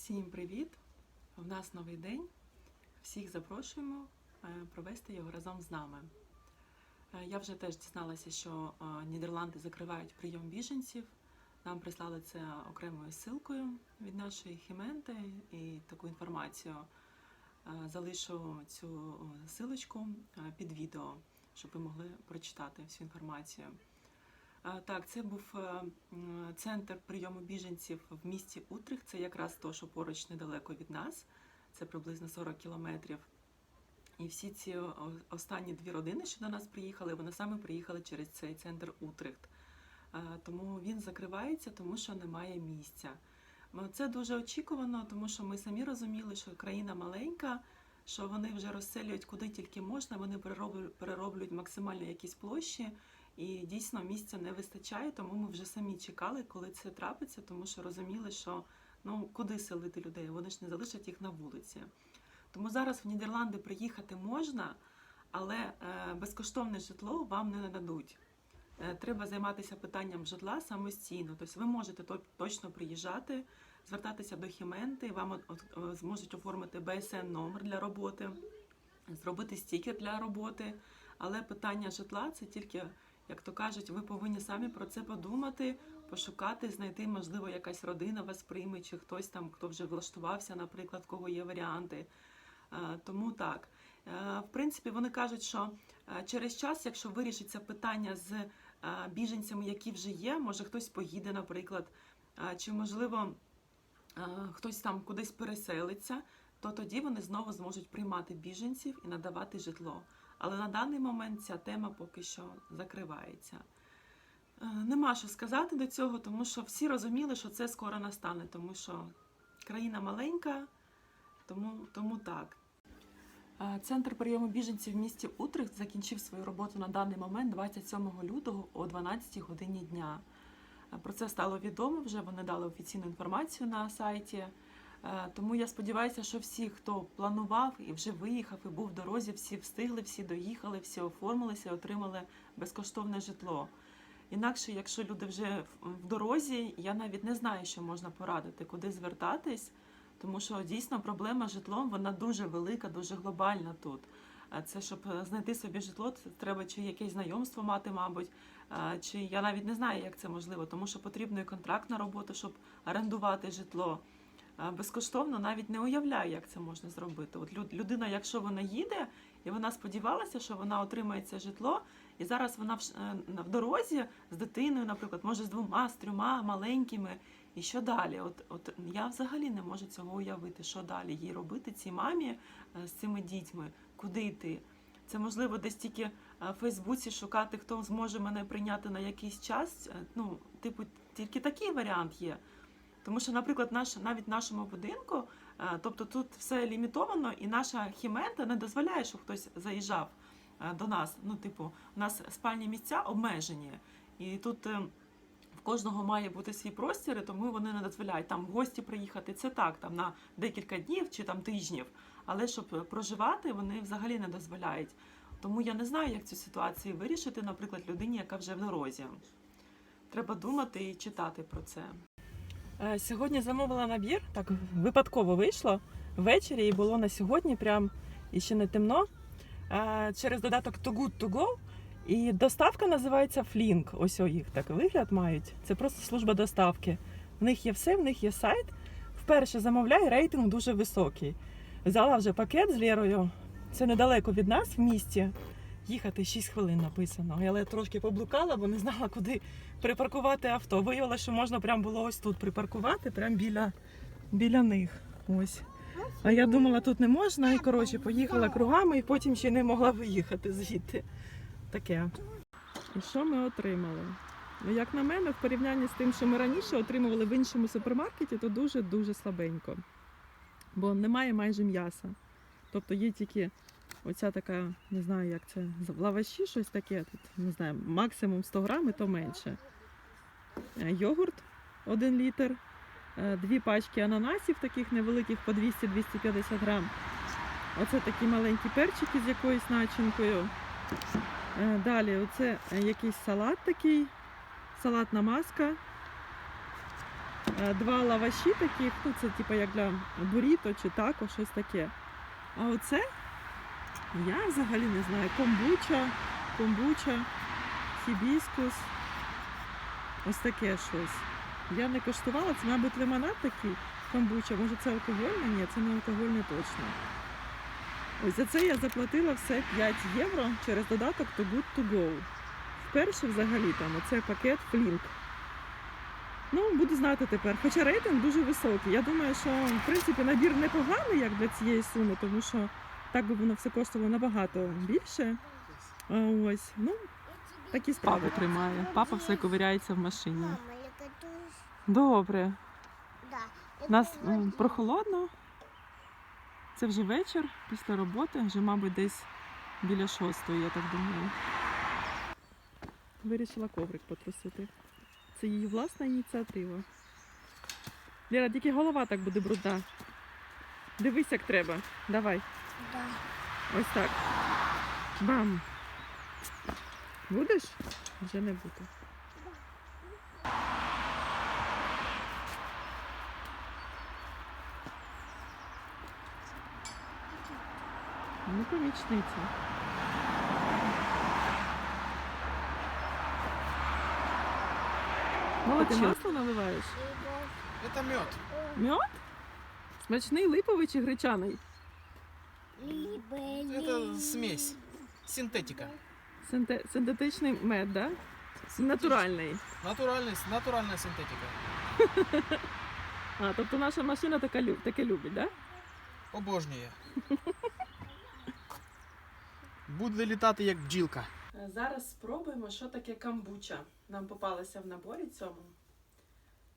Всім привіт! У нас новий день. Всіх запрошуємо е, провести його разом з нами. Е, Я вже теж дізналася, що е, Нідерланди закривають прийом біженців. Нам прислали це окремою ссылкою від нашої хіменти і таку інформацію. Залишу цю силочку під відео, щоб ви могли прочитати всю інформацію. Так, це був е, центр прийому біженців в місті Утрих. Це якраз то, що поруч недалеко від нас. Це приблизно 40 кілометрів. І всі ці останні дві родини, що до нас приїхали, вони саме приїхали через цей центр Утрихт. Тому він закривається, тому що немає місця. Це дуже очікувано, тому що ми самі розуміли, що країна маленька, що вони вже розселюють куди тільки можна, вони перероблюють максимально якісь площі. І дійсно місця не вистачає, тому ми вже самі чекали, коли це трапиться, тому що розуміли, що ну куди селити людей, вони ж не залишать їх на вулиці. Тому зараз в Нідерланди приїхати можна, але е, безкоштовне житло вам не нададуть. Е, Треба займатися питанням житла самостійно. Тобто ви можете точно приїжджати, звертатися до Хіменти, вам зможуть оформити БСН номер для роботи, зробити стікер для роботи. Але питання житла це тільки, як то кажуть, ви повинні самі про це подумати, пошукати, знайти, можливо, якась родина вас прийме, чи хтось там, хто вже влаштувався, наприклад, кого є варіанти. Е, Тому так. Е, В принципі, вони кажуть, що е, через час, якщо вирішиться питання з біженцями, які вже є, може хтось поїде, наприклад, чи можливо хтось там кудись переселиться, то тоді вони знову зможуть приймати біженців і надавати житло. Але на даний момент ця тема поки що закривається. Е, Нема що сказати до цього, тому що всі розуміли, що це скоро настане, тому що країна маленька, тому, тому так. Е, Центр прийому біженців в місті Утрихт закінчив свою роботу на даний момент 27 лютого о 12 годині дня. Е, Про це стало відомо вже. Вони дали офіційну інформацію на сайті. Е, Тому я сподіваюся, що всі, хто планував і вже виїхав і був в дорозі, всі встигли, всі доїхали, всі оформилися, отримали безкоштовне житло. Інакше, якщо люди вже в- дорозі, я навіть не знаю, що можна порадити, куди звертатись, тому що дійсно проблема з житлом вона дуже велика, дуже глобальна тут. Це щоб е, знайти собі житло, це треба чи якесь знайомство мати, мабуть, чи я навіть не знаю, як це можливо, тому що потрібно і контракт на роботу, щоб орендувати житло. А, Безкоштовно навіть не уявляю, як це можна зробити. От людина, якщо вона їде, і вона сподівалася, що вона отримає це житло, і зараз вона е, в дорозі з дитиною, наприклад, може з двома, з трьома маленькими. І що далі? От, от я взагалі не можу цього уявити, що далі їй робити цій мамі е, з цими дітьми, куди йти. Це можливо десь тільки е, в Фейсбуці шукати, хто зможе мене прийняти на якийсь час. Е, Ну, типу, тільки такий варіант є. Тому що, наприклад, наш навіть в нашому будинку, е, тобто тут все лімітовано, і наша хімента не дозволяє, щоб хтось заїжджав е, до нас. Ну, типу, у нас спальні місця обмежені, і тут. е, В кожного має бути свій простір, і тому вони не дозволяють там гості приїхати. Це так, там на декілька днів чи там тижнів. Але щоб проживати, вони взагалі не дозволяють. Тому я не знаю, як цю ситуацію вирішити, наприклад, людині, яка вже в дорозі. Треба думати і читати про це. Е, Сьогодні замовила набір, так випадково вийшло ввечері і було на сьогодні, прям і ще не темно. Е, Через додаток Too Good To Go. І доставка називається Flink. Ось їх так вигляд мають. Це просто служба доставки. В них є все, в них є сайт. Вперше замовляю, рейтинг дуже високий. Взяла вже пакет з Лєрою. Це недалеко від нас в місті. Їхати 6 хвилин написано. Але я трошки поблукала, бо не знала, куди припаркувати авто. Виявилося, що можна прямо було ось тут припаркувати, прямо біля, біля них. Ось. А я думала, тут не можна, і коротше поїхала кругами, і потім ще не могла виїхати звідти. Таке. І що ми отримали? Ну, Як на мене, в порівнянні з тим, що ми раніше отримували в іншому супермаркеті, то дуже-дуже слабенько. Бо немає майже м'яса. Тобто є тільки оця така, не знаю, як це, лаваші, щось таке, тут, не знаю, максимум 100 грам і то менше. Е, Йогурт 1 літр, е, дві пачки ананасів, таких невеликих по 200-250 грам. Оце такі маленькі перчики з якоюсь начинкою. Е, Далі, оце якийсь салат такий, салатна маска. два лаваші таких, ну це типу як для буріто чи тако, щось таке. А оце я взагалі не знаю. Комбуча, комбуча, хібіскус. Ось таке щось. Я не коштувала, це, мабуть, лимонад такий, комбуча. Може це алкогольне? Ні, це не алкогольне точно. Ось за це я заплатила все 5 євро через додаток To Good To Go. Вперше взагалі там оце пакет Flink. Ну, буду знати тепер. Хоча рейтинг дуже високий. Я думаю, що в принципі набір непоганий як для цієї суми, тому що так би воно все коштувало набагато більше. А ось, ну, такі справи тримає. Папа все ковиряється в машині. Добре. У нас прохолодно. Це вже вечір після роботи, вже, мабуть, десь біля шостої, я так думаю. Вирішила коврик потрусити. Це її власна ініціатива. Ліра, тільки голова так буде брудна. Дивись, як треба. Давай. Да. Ось так. Бам. Будеш? Вже не буду. Ну, помічниця. Молодець. Ти масло наливаєш? Это мед. Мед? Смачний липовий чи гречаний? Это смесь. Синтетика. Синте- Синтетичний мед, да? Натуральний. Натуральная, натуральная синтетика. А, тобто наша машина така, лю- таке любить, да? Обожнює. Буде літати як бджілка. Зараз спробуємо, що таке камбуча. Нам попалося в наборі цьому.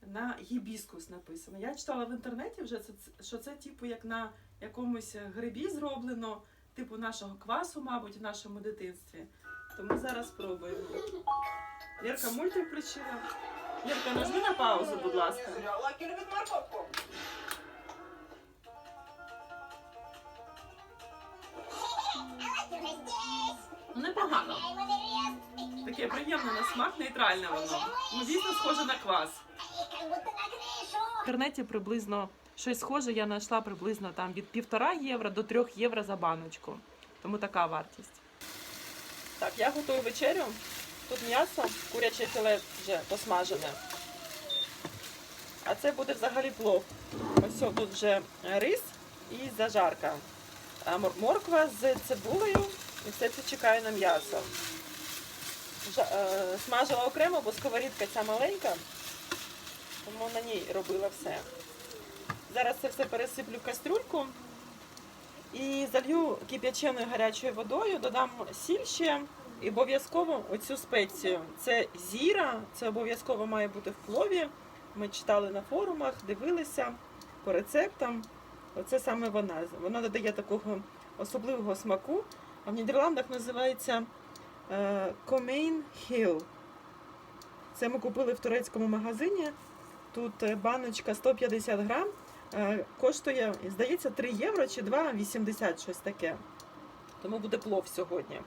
На гібіскус написано. Я читала в інтернеті вже, це, що це типу як на якомусь грибі зроблено, типу нашого квасу, мабуть, в нашому дитинстві. Тому зараз спробуємо. Лірка мультик включила. Лірка, нажми на паузу, будь ласка. Ну, непогано. Таке приємне на смак, нейтральне воно. Ну, дійсно схоже на квас. В інтернеті приблизно щось схоже я знайшла приблизно там від півтора євро до трьох євро за баночку. Тому така вартість. Так, я готую вечерю. Тут м'ясо, куряче філе вже посмажене. А це буде взагалі плов. Ось тут вже рис і зажарка. Морква з цибулею і все це чекає на м'ясо. Е, Смажила окремо, бо сковорідка ця маленька, тому на ній робила все. Зараз це все пересиплю в кастрюльку і залью кип'яченою гарячою водою, додам сіль ще і обов'язково оцю спецію. Це зіра, це обов'язково має бути в плові. Ми читали на форумах, дивилися по рецептам. Оце саме вона. Вона додає такого особливого смаку. А в Нідерландах називається Comane Hill. Це ми купили в турецькому магазині. Тут е, баночка 150 грам. Е, Коштує, здається, 3 євро чи 2,80 щось таке. Тому буде плов сьогодні.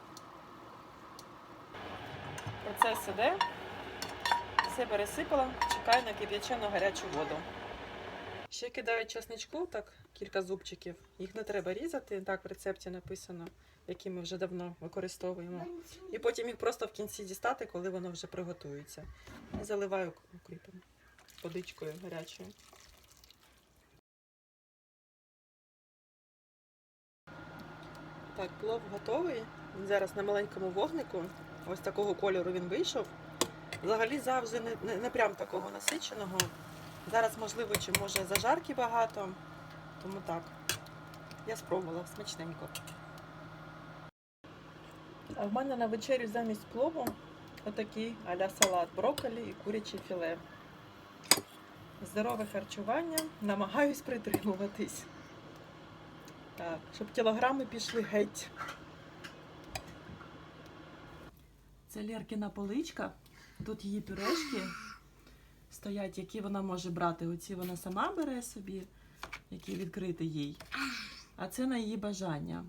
Процес іде. Все пересипала, чекаю на кип'ячену гарячу воду. Ще кидаю чесничку, так, кілька зубчиків. Їх не треба різати, так в рецепті написано, які ми вже давно використовуємо. І потім їх просто в кінці дістати, коли воно вже приготується. І заливаю укріпом, водичкою гарячою. Так, плов готовий. Він зараз на маленькому вогнику. Ось такого кольору він вийшов. Взагалі завжди не, не, не прям такого насиченого. Зараз, можливо, чи може зажарки багато. Тому так. Я спробувала смачненько. А в мене на вечерю замість плову отакий аля салат, брокколі і куряче філе. Здорове харчування. Намагаюсь притримуватись. Так, щоб кілограми пішли геть. Це Лєркіна поличка. Тут її пюрешки стоять, які вона може брати. Оці вона сама бере собі, які відкрити їй. А це на її бажання.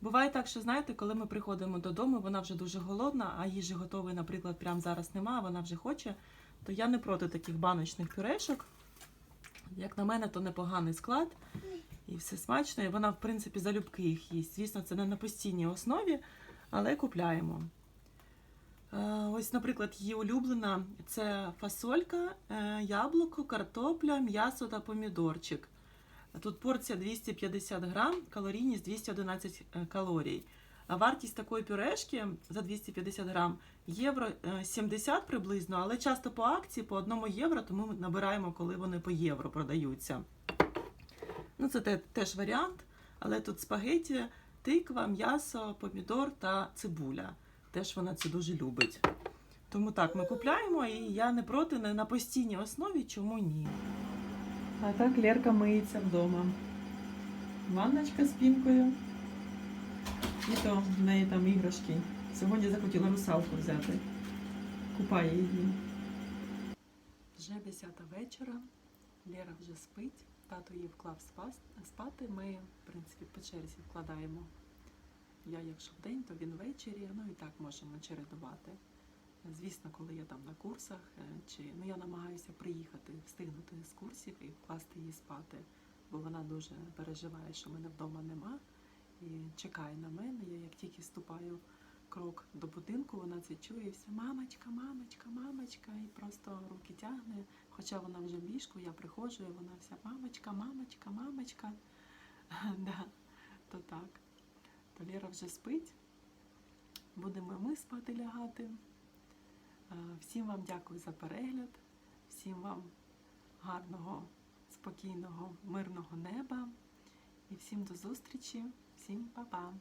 Буває так, що знаєте, коли ми приходимо додому, вона вже дуже голодна, а їжі готової, наприклад, прямо зараз немає, вона вже хоче, то я не проти таких баночних пюрешок. Як на мене, то непоганий склад. І все смачно, і вона, в принципі, залюбки їх їсть. Звісно, це не на постійній основі, але купляємо. Е, Ось, наприклад, її улюблена це фасолька, е, яблуко, картопля, м'ясо та помідорчик. Тут порція 250 грам, калорійність 211 е, калорій. А вартість такої пюрешки за 250 грам євро е, 70 приблизно, але часто по акції по 1 євро, тому ми набираємо, коли вони по євро продаються. Ну, це теж варіант, але тут спагеті, тиква, м'ясо, помідор та цибуля. Теж вона це дуже любить. Тому так, ми купляємо, і я не проти не на постійній основі, чому ні. А так Лерка миється вдома. Ванночка з пінкою. І то в неї там іграшки. Сьогодні захотіла русалку взяти. Купає її. Вже 10 вечора. Лера вже спить. Тато її вклав спати. Ми, в принципі, по черзі вкладаємо. Я якщо вдень, то він ввечері. Ну і так можемо чередувати. Звісно, коли я там на курсах, е, чи ну я намагаюся приїхати, встигнути з курсів і вкласти її спати, бо вона дуже переживає, що мене вдома нема, і чекає на мене. Я як тільки ступаю крок до будинку, вона це чує, і все мамочка, мамочка, мамочка, і просто руки тягне. Хоча вона вже в ліжку, я приходжу, і вона вся мамочка, мамочка, мамочка. да, то так. То Лера вже спить. Будемо ми спати лягати. Е, Всім вам дякую за перегляд, всім вам гарного, спокійного, мирного неба і всім до зустрічі, всім па-па!